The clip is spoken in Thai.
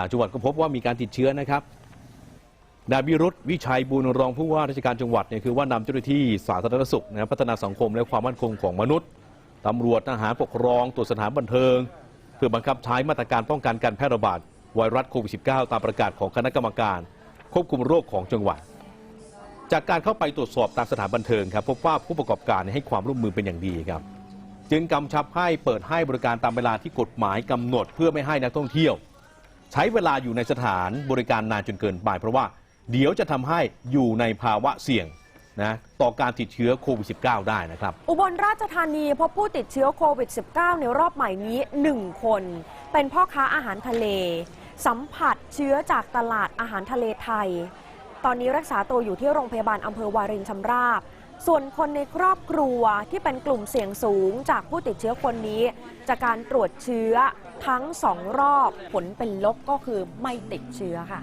ต่างจังหวัดก็พบว่ามีการติดเชื้อนะครับนายวิรุธวิชัยบุญรองผู้ว่าราชการจังหวัดเนี่ยคือว่านำเจ้าหน้าที่สาธารณสุขนะครับพัฒนาสังคมและความมั่นคงของมนุษย์ตำรวจทหารปกครองตรวจสถานบันเทิง เพื่อบังคับใช้มาตรการป้องกันการแพร่ระบาดไวรัสโควิด -19 ตามประกาศของคณะกรรมการ ควบคุมโรคของจังหวัด จากการเข้าไปตรวจสอบตามสถานบันเทิงครับพบว่าผู้ประกอบการให้ความร่วมมือเป็นอย่างดีครับ จึงกำชับให้เปิดให้บริการตามเวลาที่กฎหมายกำหนด เพื่อไม่ให้นักท่องเที่ยว ใช้เวลาอยู่ในสถานบริการนานจนเกินไป เพราะว่าเดี๋ยวจะทำให้อยู่ในภาวะเสี่ยงนะต่อการติดเชื้อโควิด -19 ได้นะครับ อุบลราชธานีพบผู้ติดเชื้อโควิด -19 ในรอบใหม่นี้ 1 คน เป็นพ่อค้าอาหารทะเล สัมผัสเชื้อจากตลาดอาหารทะเลไทย ตอนนี้รักษาตัวอยู่ที่โรงพยาบาลอำเภอวารินชำราบ ส่วนคนในครอบครัวที่เป็นกลุ่มเสี่ยงสูงจากผู้ติดเชื้อคนนี้ จากการตรวจเชื้อทั้งสองรอบผลเป็นลบก็คือไม่ติดเชื้อค่ะ